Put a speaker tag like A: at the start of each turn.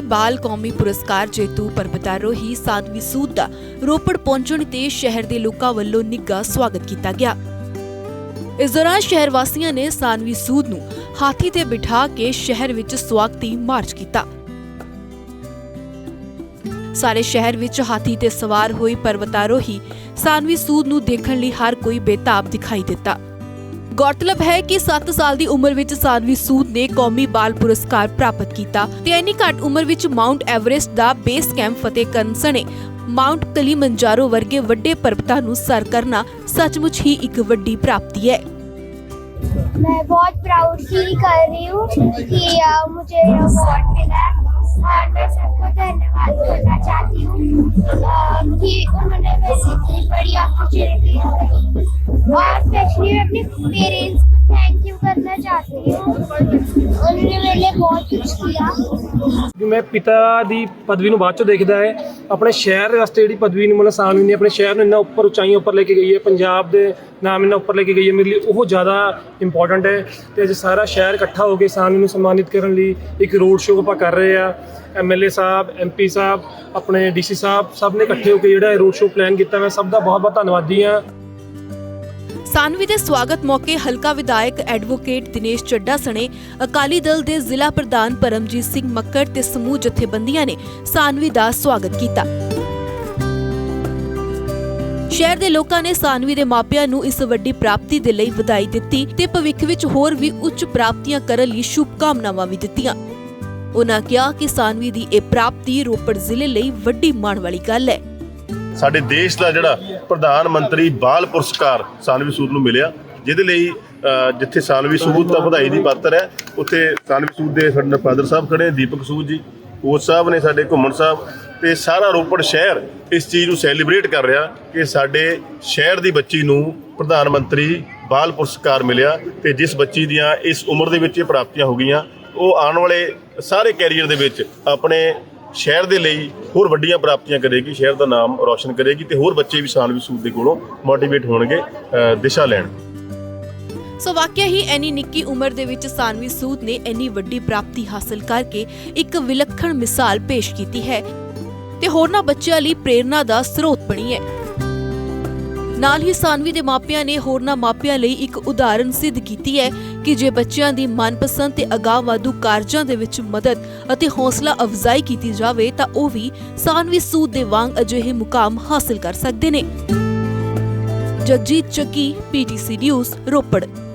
A: ਬਾਲ ਕੌਮੀ ਪੁਰਸਕਾਰ ਜੇਤੂ ਪਰਬਤਾਰੋਹੀ ਸਾਧਵੀ ਸੂਦ ਦਾ ਰੋਪੜ ਪਹੁੰਚਣ ਤੇ ਸ਼ਹਿਰ ਦੇ ਲੋਕਾਂ ਵੱਲੋਂ ਨਿੱਘਾ ਸਵਾਗਤ ਕੀਤਾ ਗਿਆ। ਇਸ ਦੌਰਾਨ ਸ਼ਹਿਰ ਵਾਸੀਆਂ ਨੇ ਸਾਨਵੀ ਸੂਦ ਨੂੰ ਹਾਥੀ ਤੇ ਬਿਠਾ ਕੇ ਸ਼ਹਿਰ ਵਿੱਚ ਸਵਾਗਤੀ ਮਾਰਚ ਕੀਤਾ। ਸਾਰੇ ਸ਼ਹਿਰ ਵਿੱਚ ਹਾਥੀ ਤੇ ਸਵਾਰ ਹੋਈ ਪਰਬਤਾਰੋਹੀ ਸਾਨਵੀ ਸੂਦ ਨੂੰ ਦੇਖਣ ਲਈ ਹਰ ਕੋਈ ਬੇਤਾਬ ਦਿਖਾਈ ਦਿੱਤਾ। ਗੌਰਤਲਬ ਹੈ ਕਿ 7 ਸਾਲ ਦੀ ਉਮਰ ਵਿੱਚ ਸਾਨਵੀ ਸੂਦ ਨੇ ਕੌਮੀ ਬਾਲ ਪੁਰਸਕਾਰ ਪ੍ਰਾਪਤ ਕੀਤਾ ਤੇ ਇੰਨੀ ਘੱਟ ਉਮਰ ਵਿੱਚ ਮਾਊਂਟ ਐਵਰੈਸਟ ਦਾ ਬੇਸ ਕੈਂਪ ਫਤਿਹ ਕਰਨ ਸਣੇ ਮਾਊਂਟ ਕਲੀਮੰਜਾਰੋ ਵਰਗੇ ਵੱਡੇ ਪਰਬਤਾਂ ਨੂੰ ਸਰ ਕਰਨਾ ਸੱਚਮੁੱਚ ਹੀ ਇੱਕ ਵੱਡੀ ਪ੍ਰਾਪਤੀ ਹੈ
B: मैं बहुत प्राउड फील कर रही हूँ कि अ, मुझे अवार्ड मिला है और मैं सबको धन्यवाद करना चाहती हूँ Ask actually your parents उन्होंने मेरे लिए बहुत कुछ किया
C: ਕਿ ਮੈਂ ਪਿਤਾ ਦੀ ਪਦਵੀ ਨੂੰ ਬਾਅਦ ਚੋਂ ਦੇਖਦਾ ਹੈ ਆਪਣੇ ਸ਼ਹਿਰ ਵਾਸਤੇ ਜਿਹੜੀ ਪਦਵੀ ਨੂੰ ਮਤਲਬ ਸਾਨਵੀ ਨੇ ਆਪਣੇ ਸ਼ਹਿਰ ਨੂੰ ਇੰਨਾ ਉੱਪਰ ਉਚਾਈਆਂ ਉੱਪਰ ਲੈ ਕੇ ਗਈ ਹੈ ਪੰਜਾਬ ਦੇ ਨਾਮ ਇੰਨਾ ਉੱਪਰ ਲੈ ਕੇ ਗਈ ਹੈ ਮੇਰੇ ਲਈ ਉਹ ਜ਼ਿਆਦਾ ਇੰਪੋਰਟੈਂਟ ਹੈ ਤੇ ਅੱਜ ਸਾਰਾ ਸ਼ਹਿਰ ਇਕੱਠਾ ਹੋ ਕੇ ਸਾਨਵੀ ਨੂੰ ਸਨਮਾਨਿਤ ਕਰਨ ਲਈ ਇੱਕ ਰੋਡ ਸ਼ੋਅ ਆਪਾਂ ਕਰ ਰਹੇ ਆ ਐਮਐਲਏ ਸਾਹਿਬ ਐਮਪੀ ਸਾਹਿਬ ਆਪਣੇ ਡੀਸੀ ਸਾਹਿਬ ਸਭ ਨੇ ਇਕੱਠੇ ਹੋ ਕੇ ਜਿਹੜਾ ਇਹ ਰੋਡ ਸ਼ੋਅ ਪਲਾਨ ਕੀਤਾ ਮੈਂ ਸਭ ਦਾ ਬਹੁਤ ਬਹੁਤ ਧੰਨਵਾਦੀ ਹਾਂ
A: ਸਾਨਵੀ ਦੇ ਸਵਾਗਤ ਮੌਕੇ ਹਲਕਾ ਵਿਧਾਇਕ ਐਡਵੋਕੇਟ ਦਿਨੇਸ਼ ਚੱਡਾ ਸਣੇ ਅਕਾਲੀ ਦਲ ਦੇ ਜ਼ਿਲ੍ਹਾ ਪ੍ਰਧਾਨ ਪਰਮਜੀਤ ਸਿੰਘ ਮੱਕੜ ਤੇ ਸਮੂਹ ਜਥੇਬੰਦੀਆਂ ਨੇ ਸਾਨਵੀ ਦਾ ਸਵਾਗਤ ਕੀਤਾ। ਸ਼ਹਿਰ ਦੇ ਲੋਕਾਂ ਨੇ ਸਾਨਵੀ ਦੇ ਮਾਪਿਆਂ ਨੂੰ ਇਸ ਵੱਡੀ ਪ੍ਰਾਪਤੀ ਦੇ ਲਈ ਵਧਾਈ ਦਿੱਤੀ ਤੇ ਭਵਿੱਖ ਵਿੱਚ ਹੋਰ ਵੀ ਉੱਚ ਪ੍ਰਾਪਤੀਆਂ ਕਰਨ ਲਈ ਸ਼ੁਭਕਾਮਨਾਵਾਂ ਵੀ ਦਿੱਤੀਆਂ। ਉਨ੍ਹਾਂ ਕਿਹਾ ਕਿ ਸਾਨਵੀ ਦੀ ਇਹ ਪ੍ਰਾਪਤੀ ਰੋਪੜ ਜ਼ਿਲ੍ਹੇ ਲਈ ਵੱਡੀ ਮਾਣ ਵਾਲੀ ਗੱਲ ਹੈ।
D: ਸਾਡੇ ਦੇਸ਼ ਦਾ ਜਿਹੜਾ ਪ੍ਰਧਾਨ ਮੰਤਰੀ ਬਾਲ ਪੁਰਸਕਾਰ ਸਾਨਵੀ ਸੂਦ ਨੂੰ ਮਿਲਿਆ, ਜਿਹਦੇ ਲਈ ਜਿੱਥੇ ਸਾਨਵੀ ਸੂਦ ਦਾ ਵਧਾਈ ਦੀ ਪਾਤਰ ਹੈ, ਉੱਥੇ ਸਾਨਵੀ ਸੂਦ ਦੇ ਸਾਡੇ ਫਾਦਰ ਸਾਹਿਬ ਖੜੇ ਦੀਪਕ ਸੂਦ ਜੀ, ਕੋਚ ਸਾਹਿਬ ਨੇ ਸਾਡੇ, ਘੁੰਮਣ ਸਾਹਿਬ, ਤੇ ਸਾਰਾ ਰੋਪੜ ਸ਼ਹਿਰ ਇਸ ਚੀਜ਼ ਨੂੰ ਸੈਲੀਬ੍ਰੇਟ ਕਰ ਰਿਹਾ ਕਿ ਸਾਡੇ ਸ਼ਹਿਰ ਦੀ ਬੱਚੀ ਨੂੰ ਪ੍ਰਧਾਨ ਮੰਤਰੀ ਬਾਲ ਪੁਰਸਕਾਰ ਮਿਲਿਆ ਤੇ ਜਿਸ ਬੱਚੀ ਦੀਆਂ ਇਸ ਉਮਰ ਦੇ ਵਿੱਚ ਇਹ ਪ੍ਰਾਪਤੀਆਂ ਹੋ ਗਈਆਂ, ਉਹ ਆਉਣ ਵਾਲੇ ਸਾਰੇ ਕੈਰੀਅਰ ਦੇ ਵਿੱਚ ਆਪਣੇ ਸ਼ਹਿਰ ਦੇ ਲਈ ਹੋਰ ਵੱਡੀਆਂ ਪ੍ਰਾਪਤੀਆਂ ਕਰੇਗੀ, ਸ਼ਹਿਰ ਦਾ ਨਾਮ ਰੌਸ਼ਨ ਕਰੇਗੀ ਤੇ ਹੋਰ ਬੱਚੇ ਵੀ ਸਾਨਵੀ ਸੂਦ ਦੇ ਕੋਲੋਂ ਮੋਟੀਵੇਟ ਹੋਣਗੇ ਦਿਸ਼ਾ ਲੈਣ।
A: ਸੋ ਵਾਕਿਆ ਹੀ ਐਨੀ ਨਿੱਕੀ ਉਮਰ ਦੇ ਵਿੱਚ ਸਾਨਵੀ ਸੂਦ ਨੇ ਇੰਨੀ ਵੱਡੀ ਪ੍ਰਾਪਤੀ ਹਾਸਲ ਕਰਕੇ ਇੱਕ ਵਿਲੱਖਣ ਮਿਸਾਲ ਪੇਸ਼ ਕੀਤੀ ਹੈ। ਤੇ ਹੋਰਨਾਂ ਬੱਚਿਆਂ ਲਈ ਪ੍ਰੇਰਨਾ ਦਾ ਸਰੋਤ ਬਣੀ ਹੈ। ਨਾਲ ਹੀ ਸਾਨਵੀ ਦੇ ਮਾਪਿਆਂ ਨੇ ਹੋਰਨਾਂ ਮਾਪਿਆਂ ਲਈ ਇੱਕ ਉਦਾਹਰਣ ਸਿੱਧ ਕੀਤੀ ਹੈ ਕਿ ਜੇ ਬੱਚਿਆਂ ਦੀ ਮਨਪਸੰਦ ਤੇ ਅਗਾਵਾਧੂ ਕਾਰਜਾਂ ਦੇ ਵਿੱਚ ਮਦਦ ਅਤੇ ਹੌਸਲਾ ਅਫਜ਼ਾਈ ਕੀਤੀ ਜਾਵੇ ਤਾਂ ਉਹ ਵੀ ਸਾਨਵੀ ਸੂਦ ਦੇ ਵਾਂਗ ਅਜਿਹੇ ਮੁਕਾਮ ਹਾਸਲ ਕਰ ਸਕਦੇ ਨੇ। ਜਗਜੀਤ ਚੱਕੀ, ਪੀਟੀਸੀ ਨਿਊਜ਼, ਰੋਪੜ।